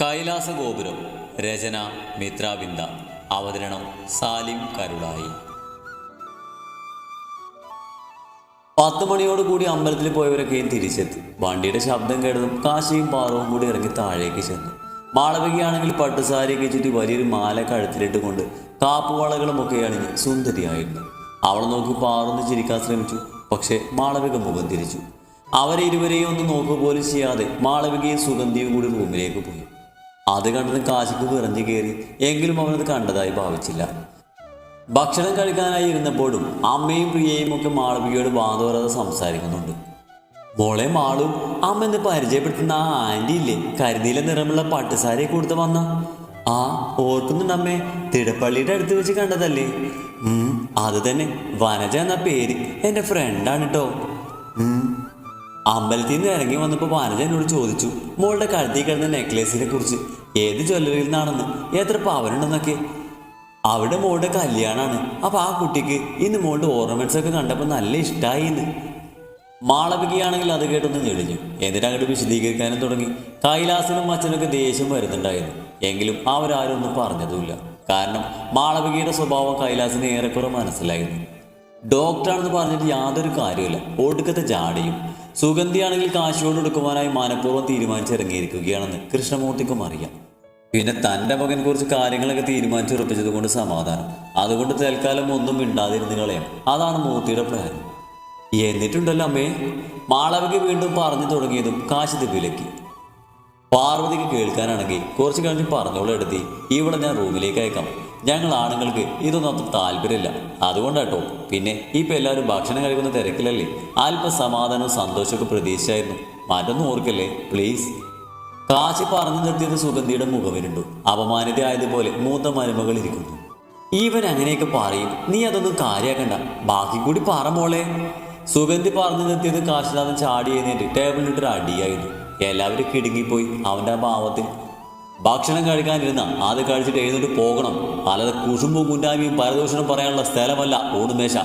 കൈലാസ ഗോപുരം രചന മിത്രാബിന്ദ അവതരണം സാലിം കരുളായി. പത്ത് മണിയോട് കൂടി അമ്പലത്തിൽ പോയവരൊക്കെയും തിരിച്ചെത്തി. വണ്ടിയുടെ ശബ്ദം കേട്ടതും കാശിയും പാറവും കൂടി ഇറങ്ങി താഴേക്ക് ചെന്നു. മാളവികയാണെങ്കിൽ പട്ടുസാരിയൊക്കെ ചുറ്റി വലിയൊരു മാല കഴുത്തിലിട്ട് കൊണ്ട് കാപ്പുവളകളും ഒക്കെ അണിഞ്ഞ് സുന്ദരിയായിരുന്നു അവൾ നോക്കി പാറൊന്ന് ചിരിക്കാൻ ശ്രമിച്ചു. പക്ഷേ മാളവിക മുഖം തിരിച്ചു. അവരെ ഇരുവരെയും ഒന്ന് നോക്കുക പോലും ചെയ്യാതെ മാളവികയും സുഗന്ധിയും കൂടി റൂമിലേക്ക് പോയി. അത് കണ്ടതും കാശിക്ക് വിറഞ്ഞു കയറി. എങ്കിലും അവനത് കണ്ടതായി ഭാവിച്ചില്ല. ഭക്ഷണം കഴിക്കാനായി ഇരുന്നപ്പോഴും അമ്മയും പ്രിയയും ഒക്കെ മാളവികയോട് വാദോരാതെ സംസാരിക്കുന്നുണ്ട്. മോളെ മാളും അമ്മ എന്ന് പരിചയപ്പെടുത്തുന്ന ആ ആന്റി ഇല്ലേ? കരുതിയിലെ നിറമുള്ള പട്ടുസാരി കൊടുത്ത് വന്ന. ആ ഓർക്കുന്നുണ്ട് അമ്മേ. തിടപ്പള്ളിയുടെ അടുത്ത് വെച്ച് കണ്ടതല്ലേ? അത് തന്നെ. വനജ എന്ന പേര്. എന്റെ ഫ്രണ്ടാണ് കേട്ടോ അമ്പലത്തിൽ നിന്ന് ഇറങ്ങി വന്നപ്പോൾ വനജ എന്നോട് ചോദിച്ചു മോളുടെ കഴുത്തിൽ കിടന്ന നെക്ലേസിനെ കുറിച്ച് ഏത് ജ്വല്ലറിയിൽ നിന്നാണെന്ന്? എത്ര പവനുണ്ടെന്നൊക്കെ അവിടെ മോളുടെ കല്യാണാണ്. അപ്പോൾ ആ കുട്ടിക്ക് ഇന്ന് മോളുടെ ഓർണമെന്റ്സ് ഒക്കെ കണ്ടപ്പോൾ നല്ല ഇഷ്ടമായി എന്ന് മാളവികയാണെങ്കിൽ അത് കേട്ടൊന്ന് ഞെളിഞ്ഞു. എന്നിട്ട് അങ്ങോട്ട് വിശദീകരിക്കാനും തുടങ്ങി. കൈലാസനും അച്ഛനൊക്കെ ദേഷ്യം വരുന്നുണ്ടായിരുന്നു. എങ്കിലും അവരാരും ഒന്നും പറഞ്ഞതുമില്ല. കാരണം മാളവികയുടെ സ്വഭാവം കൈലാസിന് ഏറെക്കുറെ മനസ്സിലായിരുന്നു. ഡോക്ടറാണെന്ന് പറഞ്ഞിട്ട് യാതൊരു കാര്യമില്ല ഒടുക്കത്തെ ജാടിയും. സുഗന്ധിയാണെങ്കിൽ കാശിയോട് എടുക്കുവാനായി മനഃപൂർവം തീരുമാനിച്ചിറങ്ങിയിരിക്കുകയാണെന്ന് കൃഷ്ണമൂർത്തിക്കും അറിയാം. പിന്നെ തന്റെ മകൻ കുറച്ച് കാര്യങ്ങളൊക്കെ തീരുമാനിച്ചുറപ്പിച്ചത് കൊണ്ട് സമാധാനം. അതുകൊണ്ട് തൽക്കാലം ഒന്നും മിണ്ടാതിരുന്ന് കളയാം അതാണ് മൂർത്തിയുടെ പ്ലാൻ എന്നിട്ടുണ്ടല്ലോ അമ്മേ മാളവിക്ക് വീണ്ടും പറഞ്ഞു തുടങ്ങിയതും കാശി വിലക്കി പാർവതിക്ക് കേൾക്കാനാണെങ്കിൽ കുറച്ച് കഴിഞ്ഞ് പറഞ്ഞോളെടുത്തി ഇവിടെ ഞാൻ റൂമിലേക്ക് അയക്കാം. ഞങ്ങൾ ആണുങ്ങൾക്ക് ഇതൊന്നും അത്ര താല്പര്യമില്ല. അതുകൊണ്ടാട്ടോ പിന്നെ ഇപ്പൊ എല്ലാവരും ഭക്ഷണം കഴിക്കുന്ന തിരക്കിലല്ലേ? അല്പ സമാധാനവും സന്തോഷമൊക്കെ പ്രതീക്ഷിച്ചായിരുന്നു. മറ്റൊന്നും ഓർക്കല്ലേ? പ്ലീസ് കാശി പറഞ്ഞു നിർത്തിയത് സുഗന്ധിയുടെ മുഖവിരുണ്ടു അപമാനിതയായതുപോലെ മൂത്ത മരുമകൾ ഇരിക്കുന്നു. ഇവൻ അങ്ങനെയൊക്കെ പറയും. നീ അതൊന്നും കാര്യാക്കണ്ട. ബാക്കി കൂടി പറ മോളെ. സുഗന്ധി പറഞ്ഞു നിർത്തിയത് കാശിനാഥൻ ചാടി എഴുന്നേറ്റ് ടേബിളിലിട്ടൊരു അടിയായിരുന്നു. എല്ലാവരും കിടുങ്ങിപ്പോയി. അവന്റെ ആ ഭാവത്തിൽ ഭക്ഷണം കഴിക്കാനിരുന്ന അത് കഴിച്ചിട്ട് എഴുന്നേറ്റ് പോകണം. അല്ലാതെ കുഷുമ്പും കുണ്ടാമിയും പരദൂഷണം പറയാനുള്ള സ്ഥലമല്ല ഊണുമേശ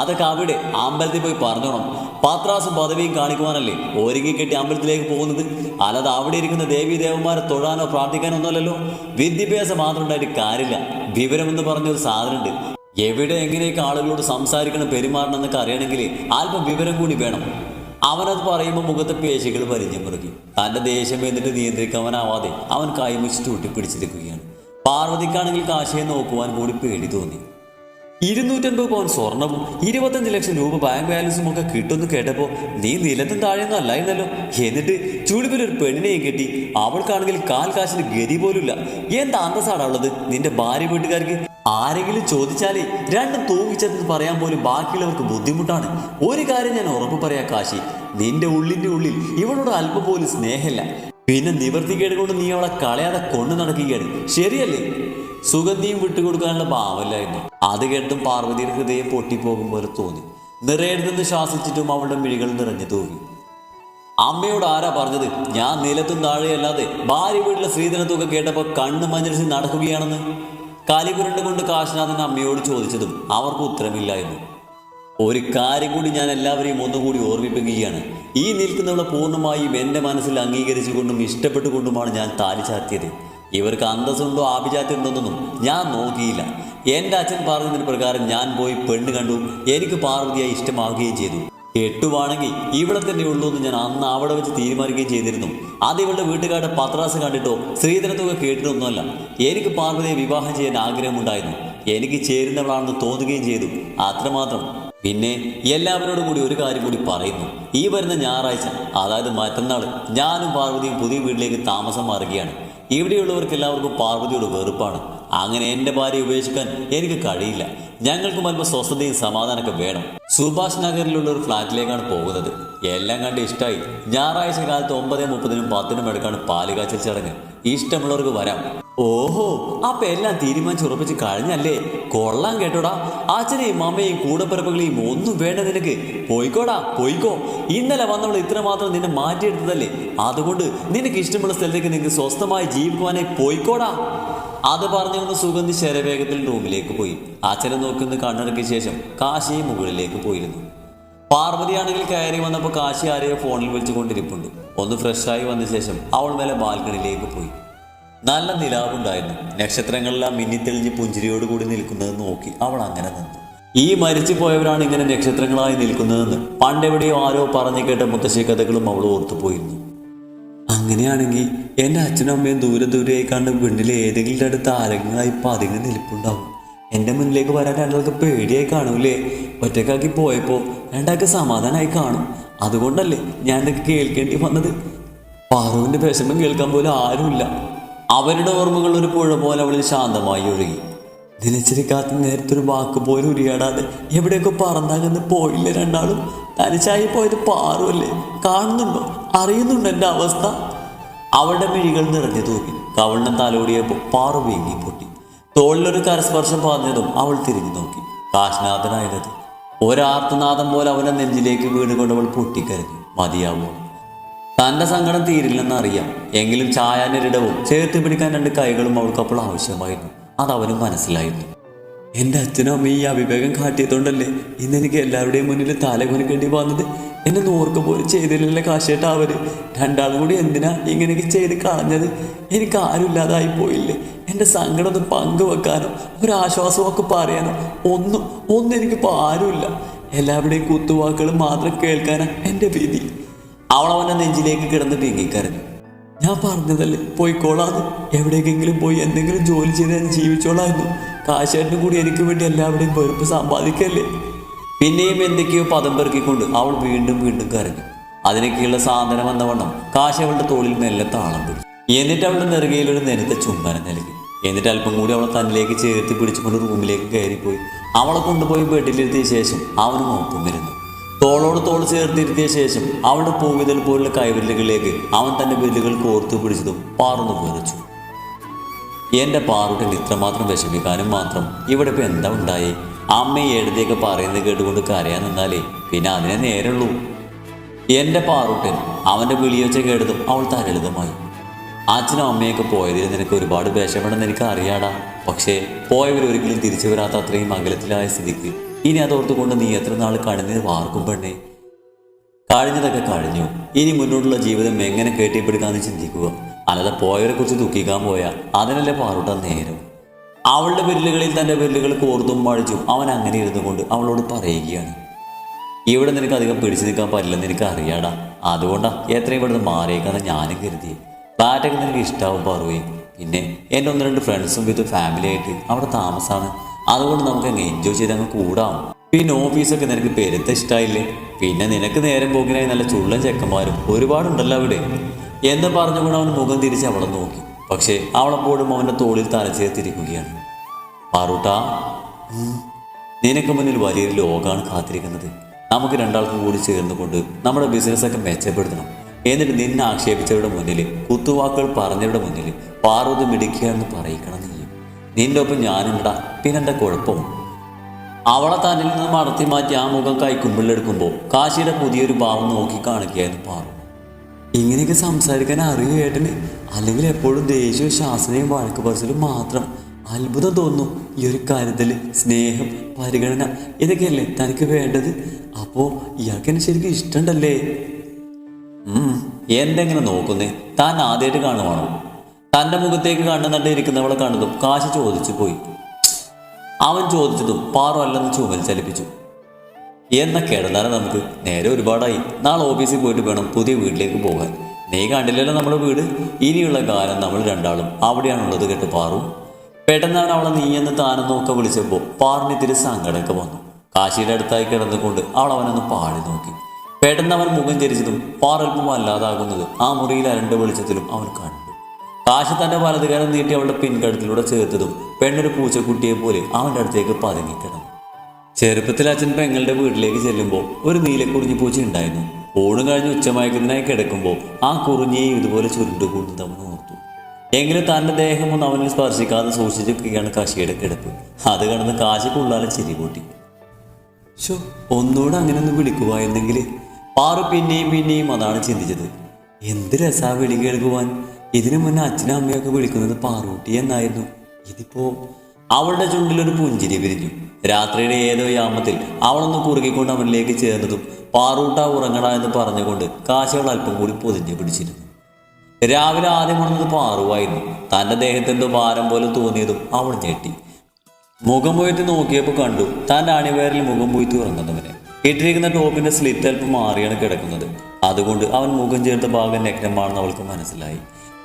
അതൊക്കെ അവിടെ അമ്പലത്തിൽ പോയി പറഞ്ഞോണം. പാത്രാസും പദവിയും കാണിക്കുവാനല്ലേ ഒരുങ്ങി കെട്ടി അമ്പലത്തിലേക്ക് പോകുന്നത്? അല്ലാതെ അവിടെ ഇരിക്കുന്ന ദേവീ ദേവന്മാരെ തൊഴാനോ പ്രാർത്ഥിക്കാനോ ഒന്നുമല്ലല്ലോ വിദ്യാഭ്യാസം മാത്രം ഉണ്ടായിട്ട് കാര്യമില്ല. വിവരമെന്ന് പറഞ്ഞൊരു സാധനമുണ്ട്. എവിടെ എങ്ങനെയൊക്കെ ആളുകളോട് സംസാരിക്കണം പെരുമാറണം എന്നൊക്കെ അറിയണമെങ്കിൽ അല്പം വിവരം കൂടി വേണം. അവനത് പറയുമ്പോൾ മുഖത്തെ പേശികൾ പരിഞ്ഞു മുറുകി. തന്റെ ദേഷ്യം എന്നിട്ട് നിയന്ത്രിക്കാവനാവാതെ അവൻ കൈമുച്ച് ചൂട്ടിപ്പിടിച്ചിരിക്കുകയാണ് പാർവതിക്കാണെങ്കിൽ കാശിയെ നോക്കുവാൻ കൂടി പേടി തോന്നി. ഇരുന്നൂറ്റൻപത് പവൻ സ്വർണവും ഇരുപത്തഞ്ച് ലക്ഷം രൂപ ബാങ്ക് ബാലൻസും ഒക്കെ കിട്ടുമെന്ന് കേട്ടപ്പോൾ നീ നിലത്തും താഴെയൊന്നും അല്ലായിരുന്നല്ലോ എന്നിട്ട് ചുളിവിലൊരു പെണ്ണിനെയും കെട്ടി അവൾക്കാണെങ്കിൽ കാൽ കാശിന് ഗതി പോലുമില്ല. എന്താ അന്തസ്സാണ് ഉള്ളത്? നിന്റെ ഭാര്യ വീട്ടുകാർക്ക് ആരെങ്കിലും ചോദിച്ചാലേ രണ്ടും തൂങ്ങിച്ചെന്ന് പറയാൻ പോലും ബാക്കിയുള്ളവർക്ക് ബുദ്ധിമുട്ടാണ്. ഒരു കാര്യം ഞാൻ ഉറപ്പ് പറയാം കാശി. നിന്റെ ഉള്ളിന്റെ ഉള്ളിൽ ഇവളോട് അല്പം പോലും സ്നേഹമില്ല. പിന്നെ നിവർത്തിക്കേട് കൊണ്ട് നീ അവളെ കളയാതെ കൊണ്ടു നടക്കുകയാണ്. ശരിയല്ലേ? സുഗന്ധിയും വിട്ടുകൊടുക്കാനുള്ള ഭാവമില്ലായിരുന്നു അത് കേട്ടും പാർവതിയുടെ ഹൃദയം പൊട്ടിപ്പോകും പോലെ തോന്നി. നിറയെടുത്തെന്ന് ശ്വാസിച്ചിട്ടും അവളുടെ മിഴികൾ നിറഞ്ഞു തൂങ്ങി അമ്മയോട് ആരാ പറഞ്ഞത്? ഞാൻ നിലത്തും താഴെയല്ലാതെ ഭാര്യ വീട്ടിലെ സ്ത്രീധനത്തൊക്കെ കേട്ടപ്പോൾ കണ്ണ് മഞ്ഞളിച്ച് നടക്കുകയാണെന്ന്. കാലിപുരണ്ട് കൊണ്ട് കാശിനാഥൻ അമ്മയോട് ചോദിച്ചതും അവർക്ക് ഉത്തരമില്ലായിരുന്നു ഒരു കാര്യം കൂടി ഞാൻ എല്ലാവരെയും ഒന്നുകൂടി ഓർമ്മിപ്പിക്കുകയാണ്. ഈ നിൽക്കുന്നവളെ പൂർണമായും എന്റെ മനസ്സിൽ അംഗീകരിച്ചുകൊണ്ടും ഇഷ്ടപ്പെട്ടുകൊണ്ടുമാണ് ഞാൻ താലി ചാർത്തിയത്. ഇവർക്ക് അന്തസ്സുണ്ടോ ആഭിജാത്യമുണ്ടോന്നൊന്നും ഞാൻ നോക്കിയില്ല. എന്റെ അച്ഛൻ പറഞ്ഞതിന് പ്രകാരം ഞാൻ പോയി പെണ്ണ് കണ്ടു എനിക്ക് പാർവതിയായി ഇഷ്ടമാവുകയും ചെയ്തു. കെട്ടുവാണെങ്കിൽ ഇവിടെ തന്നെ ഉള്ളൂ എന്ന് ഞാൻ അന്ന് അവിടെ വെച്ച് തീരുമാനിക്കുകയും ചെയ്തിരുന്നു. അത് ഇവളുടെ വീട്ടുകാരുടെ പത്രാസ് കണ്ടിട്ടോ സ്ത്രീധനത്തുക കേട്ടിട്ടൊന്നുമല്ല. എനിക്ക് പാർവതിയെ വിവാഹം ചെയ്യാൻ ആഗ്രഹമുണ്ടായിരുന്നു. എനിക്ക് ചേരുന്നവളാണെന്ന് തോന്നുകയും ചെയ്തു. അത്രമാത്രം. പിന്നെ എല്ലാവരോടും കൂടി ഒരു കാര്യം കൂടി പറയുന്നു. ഈ വരുന്ന ഞായറാഴ്ച അതായത് മറ്റന്നാൾ ഞാനും പാർവതിയും പുതിയ വീട്ടിലേക്ക് താമസം മാറുകയാണ്. ഇവിടെയുള്ളവർക്ക് എല്ലാവർക്കും പാർവതിയോട് വെറുപ്പാണ്. അങ്ങനെ എന്റെ ഭാര്യയെ ഉപേക്ഷിക്കാൻ എനിക്ക് കഴിയില്ല. ഞങ്ങൾക്കും അല്പം സ്വസ്ഥതയും സമാധാനമൊക്കെ വേണം. സുഭാഷ് നഗറിലുള്ള ഒരു ഫ്ലാറ്റിലേക്കാണ് പോകുന്നത്. എല്ലാം കണ്ട് ഇഷ്ടമായി ഞായറാഴ്ച കാലത്ത് ഒമ്പത് മുപ്പതിനും പത്തിനും എടുക്കാണ് പാലുകാച്ചൽ ചടങ്ങ്. ഇഷ്ടമുള്ളവർക്ക് വരാം. ഓഹോ അപ്പൊ എല്ലാം തീരുമാനിച്ച് ഉറപ്പിച്ച് കഴിഞ്ഞല്ലേ? കൊള്ളാം കേട്ടോടാ. അച്ഛനെയും അമ്മയും കൂടപ്പിറപ്പുകളെയും ഒന്നും വേണ്ട നിനക്ക്. പോയിക്കോടാ പോയിക്കോ. ഇന്നലെ വന്നവൾ ഇത്രമാത്രം നിന്നെ മാറ്റിയെടുത്തതല്ലേ? അതുകൊണ്ട് നിനക്ക് ഇഷ്ടമുള്ള സ്ഥലത്തേക്ക് നിനക്ക് സ്വസ്ഥമായി ജീവിക്കുവാനായി പോയിക്കോടാ. അത് പറഞ്ഞുകൊണ്ട് സുഗന്ധി ശരവേഗത്തിൽ റൂമിലേക്ക് പോയി. അച്ഛനെ നോക്കുന്ന കണ്ണടക്കിയ ശേഷം കാശിയെ മുകളിലേക്ക് പോയിരുന്നു. പാർവതിയാണെങ്കിൽ കയറി വന്നപ്പോൾ കാശി ആരെയോ ഫോണിൽ വിളിച്ചുകൊണ്ടിരിപ്പുണ്ട്. ഒന്ന് ഫ്രഷായി വന്ന ശേഷം അവൾ മേലെ ബാൽക്കണിയിലേക്ക് പോയി. നല്ല നിലാവുണ്ടായിരുന്നു. നക്ഷത്രങ്ങളെല്ലാം മിന്നിത്തെളിഞ്ഞ് പുഞ്ചിരിയോട് കൂടി നിൽക്കുന്നത് നോക്കി അവൾ അങ്ങനെ നിന്നു. ഈ മരിച്ചു പോയവരാണ് ഇങ്ങനെ നക്ഷത്രങ്ങളായി നിൽക്കുന്നതെന്ന്. പണ്ടെവിടെയോ ആരോ പറഞ്ഞു കേട്ട മുത്തശ്ശി കഥകളും അവൾ ഓർത്തുപോയിരുന്നു അങ്ങനെയാണെങ്കിൽ എന്റെ അച്ഛനും അമ്മയും ദൂരെ ദൂരെയായി കണ്ട് വീട്ടിലെ ഏതെങ്കിലും അടുത്ത് ആരെങ്കിലായി പതുങ്ങി നിൽപ്പുണ്ടാവും. എന്റെ മുന്നിലേക്ക് വരാൻ രണ്ടാൾക്ക് പേടിയായി കാണൂലേ? ഒറ്റക്കാക്കി പോയപ്പോൾ രണ്ടാൾക്ക് സമാധാനമായി കാണും. അതുകൊണ്ടല്ലേ ഞാൻ കേൾക്കേണ്ടി വന്നത്? പാറുവിന്റെ വിഷമം കേൾക്കാൻ പോലും ആരുമില്ല. അവരുടെ ഓർമ്മകൾ ഒരു പുഴ പോലെ അവളിൽ ശാന്തമായി ഒഴുകി. ദിനച്ചരിക്കാത്ത നേരത്തൊരു വാക്ക് പോലും ഉരിയാടാതെ എവിടെയൊക്കെ പറന്നകന്ന് പോയില്ല രണ്ടാളും. തനിച്ചായി പോയത് പാറുമല്ലേ കാണുന്നുണ്ടോ? അറിയുന്നുണ്ടോ എന്റെ അവസ്ഥ? അവളുടെ മിഴികൾ നിറഞ്ഞു തൂക്കി കവളിനെ തലോടിയപ്പോൾ പാറു വീങ്ങി പൊട്ടി. തോളിലൊരു കരസ്പർശം പറഞ്ഞതും അവൾ തിരിഞ്ഞു നോക്കി. കാശ്നാഥനായത്. ഒരാർത്തനാഥം പോലെ അവനെ നെഞ്ചിലേക്ക് വീണുകൊണ്ട് അവൾ പൊട്ടിക്കരഞ്ഞു. മതിയാവോ? തന്റെ സങ്കടം തീരില്ലെന്ന് അറിയാം. എങ്കിലും ചായാനൊരിടവും ചേർത്ത് പിടിക്കാൻ രണ്ട് കൈകളും അവൾക്കപ്പോൾ ആവശ്യമായിരുന്നു. അത് അവനും മനസ്സിലായിരുന്നു. എന്റെ അച്ഛനും അമ്മയും ഈ അവിവേകം കാട്ടിയതുകൊണ്ടല്ലേ ഇന്ന് എനിക്ക് എല്ലാവരുടെയും മുന്നിൽ തല കുനിക്കേണ്ടി വന്നത്? എന്നെ നോർക്ക് പോലും ചെയ്തില്ലല്ലേ കാശേട്ട അവർ രണ്ടാളും കൂടി എന്തിനാ ഇങ്ങനെയൊക്കെ ചെയ്ത് കളഞ്ഞത്? എനിക്ക് ആരുമില്ലാതായി പോയില്ലേ? എന്റെ സങ്കടം ഒന്ന് പങ്കുവെക്കാനോ ഒരാശ്വാസമൊക്കെ പറയാനോ? ഒന്നും ഒന്നും എനിക്കിപ്പോൾ ആരുമില്ല. എല്ലാവരുടെയും കുത്തുവാക്കുകൾ മാത്രം കേൾക്കാനാ എന്റെ വിധി. അവൾ അവന്റെ നെഞ്ചിലേക്ക് കിടന്ന് പിങ്ങിക്കരഞ്ഞു ഞാൻ പറഞ്ഞതല്ലേ പോയിക്കോളാന്ന്. എവിടേക്കെങ്കിലും പോയി എന്തെങ്കിലും ജോലി ചെയ്ത് ഞാൻ ജീവിച്ചോളായിരുന്നു കാശേട്ടനും കൂടി എനിക്ക് വേണ്ടി എല്ലാവരുടെയും വെറുപ്പ് സമ്പാദിക്കല്ലേ? പിന്നെയും എന്തൊക്കെയോ പദം പെറുക്കിക്കൊണ്ട് അവൾ വീണ്ടും വീണ്ടും കരഞ്ഞു. അതിനൊക്കെയുള്ള സാധനം എന്ന വണ്ണം കാശ് അവളുടെ തോളിൽ മെല്ലെ താളം പിടിച്ചു. എന്നിട്ട് അവളുടെ നെറുകയിൽ ഒരു നെരുത്ത ചുംബനം നൽകി. എന്നിട്ട് അല്പം കൂടി അവളെ തന്നിലേക്ക് ചേർത്ത് പിടിച്ചുകൊണ്ട് റൂമിലേക്ക് കയറിപ്പോയി. അവളെ കൊണ്ടുപോയി ബെഡിലിരുത്തിയ ശേഷം അവനും ഒപ്പം തോളോട് തോൾ ചേർത്തിരുത്തിയ ശേഷം അവളുടെ പൂവിതൽ പോലുള്ള കൈവിരലുകളിലേക്ക് അവൻ തന്റെ വിരലുകൾ കോർത്തു പിടിച്ചതും പാർന്നു വിറച്ചു എന്റെ പാറുട്ടിൽ ഇത്രമാത്രം വിഷമിക്കാനും മാത്രം ഇവിടെ ഇപ്പം എന്താ ഉണ്ടായി? അമ്മ ഈ എഴുതിയൊക്കെ പറയുന്നത് കേട്ടുകൊണ്ട് കരയാൻ നിന്നാലേ പിന്നെ അതിനെ നേരുള്ളൂ. എന്റെ പാറുട്ടൻ അവന്റെ വിളിയൊച്ച കേട്ടതും അവൾ തരളിതമായി അച്ഛനും അമ്മയൊക്കെ പോയതിൽ നിനക്ക് ഒരുപാട് വിഷമണമെന്ന് എനിക്ക് അറിയാടാ പക്ഷേ പോയവരൊരിക്കലും തിരിച്ചു വരാത്ത അത്രയും അകലത്തിലായ സ്ഥിതിക്ക് ഇനി അതോർത്തുകൊണ്ട് നീ എത്ര നാൾ കഴിഞ്ഞത് വാർക്കും പെണ്ണേ? കഴിഞ്ഞതൊക്കെ കഴിഞ്ഞു. ഇനി മുന്നോട്ടുള്ള ജീവിതം എങ്ങനെ കെട്ടിപ്പിടിക്കാന്ന് ചിന്തിക്കുക. അല്ലാതെ പോയവരെ കുറിച്ച് ദുഃഖിക്കാൻ പോയാ അതിനല്ലേ പാറുട്ട നേരം. അവളുടെ വിരലുകളിൽ തന്റെ വിരലുകൾ കോർത്തും മഴിച്ചും അവൻ അങ്ങനെ ഇരുന്നു കൊണ്ട് അവളോട് പറയുകയാണ്. ഇവിടെ നിനക്ക് അധികം പിടിച്ചു നിൽക്കാൻ പറ്റില്ലെന്ന് എനിക്ക് അറിയാടാ. അതുകൊണ്ടാ എത്രയും ഇവിടുന്ന് മാറിയേക്കാന്ന് ഞാനും കരുതി. ഫ്ലാറ്റൊക്കെ നിനക്ക് ഇഷ്ടാവും പറയും പിന്നെ എന്റെ ഒന്ന് രണ്ട് ഫ്രണ്ട്സും വിത്ത് ഫാമിലി ആയിട്ട് അവിടെ താമസമാണ് അതുകൊണ്ട് നമുക്ക് അങ്ങ് എൻജോയ് ചെയ്ത് അങ്ങ് കൂടാം. പിന്നെ ഓഫീസൊക്കെ നിനക്ക് പെരുത്ത ഇഷ്ടമായില്ലേ പിന്നെ നിനക്ക് നേരം പോക്കിനായി നല്ല ചുള്ളൻ ചെക്കന്മാരും ഒരുപാടുണ്ടല്ലോ അവിടെ. എന്ന് പറഞ്ഞുകൊണ്ട് അവൻ മുഖം തിരിച്ച് അവളെ നോക്കി. പക്ഷേ അവളെപ്പോഴും അവന്റെ തോളിൽ തലച്ചേർത്തിരിക്കുകയാണ് പാറൂട്ട. നിനക്ക് മുന്നിൽ വലിയൊരു ലോകമാണ് കാത്തിരിക്കുന്നത്. നമുക്ക് രണ്ടാൾക്കും കൂടി ചേർന്നുകൊണ്ട് നമ്മുടെ ബിസിനസ്സൊക്കെ മെച്ചപ്പെടുത്തണം. എന്നിട്ട് നിന്നെ ആക്ഷേപിച്ചവരുടെ മുന്നിൽ കുത്തുവാക്കുകൾ പറഞ്ഞവരുടെ മുന്നിൽ പാർവതി എന്ന് പറയിക്കണം നിന്റെ ഒപ്പം ഞാനുണ്ടാ പിന്നെന്താ കുഴപ്പം? അവളെ തന്നിൽ നിന്ന് മടത്തി മാറ്റി ആ മുഖം കൈക്കുമ്പിളെടുക്കുമ്പോൾ കാശിയുടെ പുതിയൊരു ഭാവം നോക്കി കാണിക്കുകയെന്ന് പറഞ്ഞു ഇങ്ങനെയൊക്കെ സംസാരിക്കാൻ അറിയൂ ഏട്ടന്? അല്ലെങ്കിൽ എപ്പോഴും ദേഷ്യവും ശാസനയും വഴക്ക് പറച്ചിലും മാത്രം അത്ഭുതം തോന്നുന്നു ഈ ഒരു കാര്യത്തിൽ. സ്നേഹം പരിഗണന ഇതൊക്കെയല്ലേ തനിക്ക് വേണ്ടത്? അപ്പോൾ ഇയാൾക്ക് എന്നെ ശരിക്കും ഇഷ്ടമുണ്ടല്ലേ എന്തെങ്ങനെ നോക്കുന്നേ? താൻ ആദ്യമായിട്ട് കാണുവാണോ? തന്റെ മുഖത്തേക്ക് കണ്ണു ഇരിക്കുന്നവളെ കണ്ടതും കാശ് ചോദിച്ചു പോയി. അവൻ ചോദിച്ചതും പാറു അല്ലെന്ന് ചുമൽ ചലിപ്പിച്ചു. എന്ന കേടന്നാലും നമുക്ക്? നേരെ ഒരുപാടായി. നാളെ ഓഫീസിൽ പോയിട്ട് വേണം പുതിയ വീട്ടിലേക്ക് പോകാൻ. നീ കണ്ടില്ലല്ലോ നമ്മുടെ വീട്? ഇനിയുള്ള കാലം നമ്മൾ രണ്ടാളും അവിടെയാണുള്ളത് കേട്ട് പാറു. പെട്ടെന്നാണ് അവളെ നീ എന്ന് താനെന്നൊക്കെ വിളിച്ചപ്പോൾ പാറിന് ഇത്തിരി സങ്കടമൊക്കെ വന്നു. കാശിയുടെ അടുത്തായി കിടന്നുകൊണ്ട് അവൾ അവനൊന്ന് പാടി നോക്കി. പെട്ടെന്ന് അവൻ മുഖം ചരിച്ചതും പാറൽപ്പം അല്ലാതാകുന്നത് ആ മുറിയിൽ അരണ്ട് വെളിച്ചത്തിലും അവൻ കണ്ടു. കാശി തന്റെ വലതുകാരം നീട്ടി അവളുടെ പിൻകഴുത്തിലൂടെ ചേർത്തതും പെണ്ണൊരു പൂച്ചക്കുട്ടിയെ പോലെ അവന്റെ അടുത്തേക്ക് പതുങ്ങി കിടന്നു. ചെറുപ്പത്തിൽ അച്ഛൻ പെങ്ങളുടെ വീട്ടിലേക്ക് ചെല്ലുമ്പോൾ ഒരു നീലക്കുറിഞ്ഞി പൂച്ച ഉണ്ടായിരുന്നു. ഊണ് കഴിഞ്ഞ് ഉച്ചമയക്കുന്നതിനായി കിടക്കുമ്പോൾ ആ കുറിഞ്ഞിയെ ഇതുപോലെ ചുരുണ്ടുകൂടുന്നത് അവൻ ഓർത്തു. എങ്കിലും തന്റെ ദേഹമൊന്നും അവനെ സ്പർശിക്കാതെ സൂക്ഷിച്ചിരിക്കുകയാണ് കാശിയുടെ കിടപ്പ്. അത് കടന്ന് കാശിക്കുള്ളാലും ചിരി കൂട്ടി. ഷോ ഒന്നുകൂടെ അങ്ങനെ ഒന്ന് വിളിക്കുവായിരുന്നെങ്കിൽ പാറു പിന്നെയും പിന്നെയും അതാണ് ചിന്തിച്ചത്. എന്ത് രസാ വിളി കേൾക്കുവാൻ? ഇതിനു മുന്നേ അച്ഛനും അമ്മയൊക്കെ വിളിക്കുന്നത് പാറൂട്ടി എന്നായിരുന്നു. ഇതിപ്പോ അവളുടെ ചുണ്ടിലൊരു പുഞ്ചിരി വിരിഞ്ഞു. രാത്രിയുടെ ഏതോ യാമത്തിൽ അവളൊന്ന് കുറുകിക്കൊണ്ട് അവനിലേക്ക് ചേർന്നതും പാറൂട്ട ഉറങ്ങട എന്ന് പറഞ്ഞുകൊണ്ട് കാശകൾ അല്പം കൂടി പൊതിഞ്ഞു പിടിച്ചിരുന്നു. രാവിലെ ആദ്യം ഉണർന്നത് പാറുവായിരുന്നു. തന്റെ ദേഹത്തെന്തോ ഭാരം പോലെ തോന്നിയതും അവൾ ഞെട്ടി. മുഖം പോയിട്ട് നോക്കിയപ്പോൾ കണ്ടു തന്റെ അണിവേറിൽ മുഖം പോയിട്ട് ഉറങ്ങുന്നവനെ. ഇട്ടിരിക്കുന്ന ടോപ്പിന്റെ സ്ലിറ്റ് അല്പം മാറിയാണ് കിടക്കുന്നത്. അതുകൊണ്ട് അവൻ മുഖം ചേർത്ത ഭാഗം നഗ്നമാണെന്ന് അവൾക്ക് മനസ്സിലായി.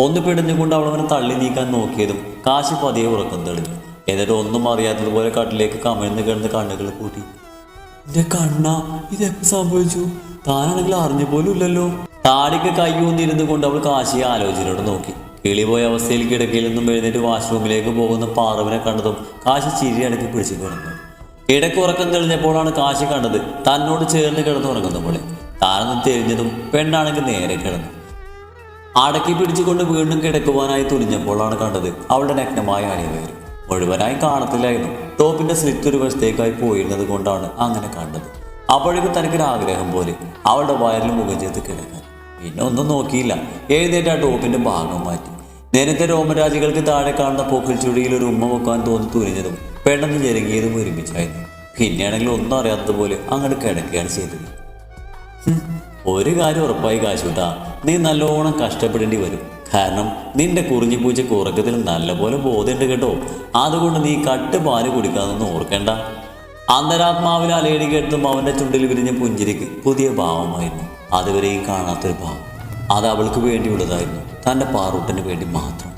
ഒന്ന് പിടഞ്ഞുകൊണ്ട് അവൾ അവനെ തള്ളി നീക്കാൻ നോക്കിയതും കാശി പതിയെ ഉറക്കം തെളിഞ്ഞു എന്നിട്ട് ഒന്നും അറിയാത്തതുപോലെ കട്ടിലേക്ക് കമിഴ്ന്ന് കിടന്ന് കണ്ണുകൾ കൂട്ടി എന്റെ കണ്ണ ഇതെപ്പോ സംഭവിച്ചു? താനാണെങ്കിൽ അറിഞ്ഞു പോലും ഇല്ലല്ലോ. താടിക്ക് കൈ ഊന്നിരുന്നു കൊണ്ട് അവൾ കാശിയെ ആലോചനയോട് നോക്കി. കിളിപോയ അവസ്ഥയിൽ കിടക്കയിൽ നിന്നും എഴുന്നേറ്റ് വാഷ്റൂമിലേക്ക് പോകുന്ന പാറവിനെ കണ്ടതും കാശി ചിരി അടക്കി പിടിച്ചു കിടന്നു. ഇടയ്ക്ക് ഉറക്കം തെളിഞ്ഞപ്പോഴാണ് കാശി കണ്ടത് തന്നോട് ചേർന്ന് കിടന്നുറങ്ങുന്ന പോലെ. താനൊന്ന് തെരിഞ്ഞതും പെണ്ണാണെങ്കിൽ നേരെ കിടന്നു. അടക്കി പിടിച്ചുകൊണ്ട് വീണ്ടും കിടക്കുവാനായി തുനിഞ്ഞപ്പോഴാണ് കണ്ടത് അവളുടെ നഗ്നമായ അണിവേര് മുഴുവനായി കാണത്തില്ലായിരുന്നു. ടോപ്പിന്റെ സ്ലിറ്റ് ഒരു വശത്തേക്കായി പോയിരുന്നത് കൊണ്ടാണ് അങ്ങനെ കണ്ടത്. അപ്പോഴേക്കും തനിക്കൊരു ആഗ്രഹം പോലെ അവളുടെ വയറിൽ മുഖം ചേർത്ത് കിടക്കാൻ. പിന്നെ ഒന്നും നോക്കിയില്ല. എഴുന്നേറ്റ് ആ ടോപ്പിന്റെ ഭാഗം മാറ്റി. നേരത്തെ രോമരാജികൾക്ക് താഴെ കാണുന്ന പൊക്കിൽ ചുഴിയിൽ ഒരു ഉമ്മ വെക്കാൻ തോന്നി തുനിഞ്ഞതും പെട്ടെന്ന് ഞെരുങ്ങിയതും ഒരുമിച്ചായിരുന്നു. പിന്നെയാണെങ്കിൽ ഒന്നും അറിയാത്തതുപോലെ അങ്ങോട്ട് കിടക്കുകയാണ് ചെയ്തത്. ഒരു കാര്യം ഉറപ്പായി കാശൂട്ടാ നീ നല്ലോണം കഷ്ടപ്പെടേണ്ടി വരും. കാരണം നിന്റെ കുറിഞ്ഞിപ്പൂച്ചക്ക് ഉറക്കത്തിൽ നല്ലപോലെ ബോധമുണ്ട് കേട്ടോ. അതുകൊണ്ട് നീ കട്ട് പാൽ കുടിക്കാതൊന്നും ഓർക്കണ്ട. അന്തരാത്മാവിൽ അലയടി കേട്ടതും അവന്റെ ചുണ്ടിൽ വിരിഞ്ഞ പുഞ്ചിരിക്ക് പുതിയ ഭാവമായിരുന്നു. അതുവരെയും കാണാത്തൊരു ഭാവം. അത് അവൾക്ക് വേണ്ടിയുള്ളതായിരുന്നു. തന്റെ പാറൂട്ടിന് വേണ്ടി മാത്രം.